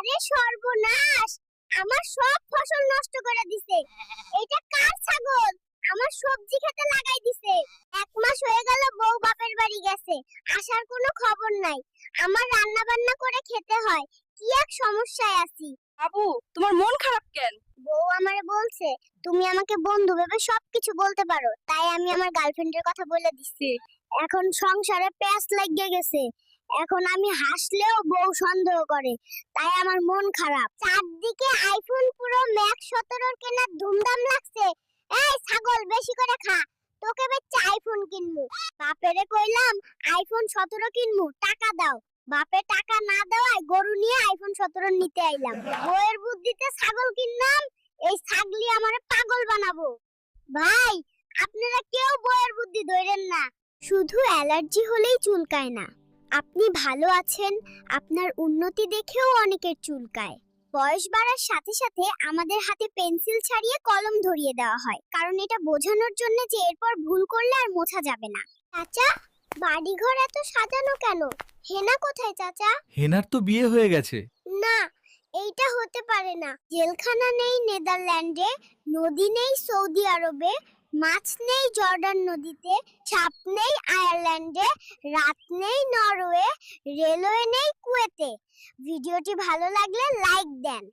আরে সর্বনাশ! আমার সব ফসল নষ্ট করে দিছে। এটা কার ছাগল? আমার সবজি খেতে লাগাই দিছে। এক মাস হয়ে গেল বউ বাপের বাড়ি গেছে। আসার কোনো খবর নাই। আমার রান্না বান্না করে খেতে হয়। কি এক সমস্যায় আছি। বাবু তোমার মন খারাপ কেন? বউ আমারে বলছে তুমি আমাকে বন্ধু ভেবে সবকিছু বলতে পারো। তাই আমি আমার গার্লফ্রেন্ডের কথা বলে দিচ্ছি। এখন সংসারে প্যাঁচ লাগিয়ে গেছে। এখন আমি হাসলেও বউ সন্দেহ করে, তাই আমার মন খারাপ। চারদিকে আইফোন পুরো ম্যাক্স সতেরোর কেনার ধুমধাম লাগছে। এই ছাগল, বেশি করে খা। তোকে বেচে আইফোন কিনবো বাপেরে কইলাম আইফোন সতেরো কিনবো টাকা দাও। বাপে টাকা না দেওয়ায় গরু নিয়ে আইফোন সতেরো নিতে আইলাম। বউয়ের বুদ্ধিতে ছাগল কিনলাম, এই ছাগলি আমার পাগল বানাবো। ভাই, আপনারা কেউ বউয়ের বুদ্ধি ধরেন না। শুধু অ্যালার্জি হলেই চুলকায় না। আপনি ভালো আছেন আপনার উন্নতি দেখেও অনেকের চুলকায় বয়স বাড়ার সাথে সাথে আমাদের হাতে পেন্সিল ছাড়িয়ে কলম ধরিয়ে দেওয়া হয় কারণ এটা বোঝানোর জন্য যে এরপর ভুল করলে আর মোছা যাবে না। চাচা বাড়িঘর এত সাজানো কেন? হেনা কোথায় চাচা? হেনার তো বিয়ে হয়ে গেছে। না এইটা হতে পারে না। জেলখানা নেই নেদারল্যান্ডে নদী নেই সৌদি আরবে মাছ নেই জর্ডান নদীতে, সাপ নেই আয়ারল্যান্ডে, রাত নেই নরওয়ে, রেলওয়ে নেই কুয়েতে। ভিডিওটি ভালো লাগলে লাইক দেন।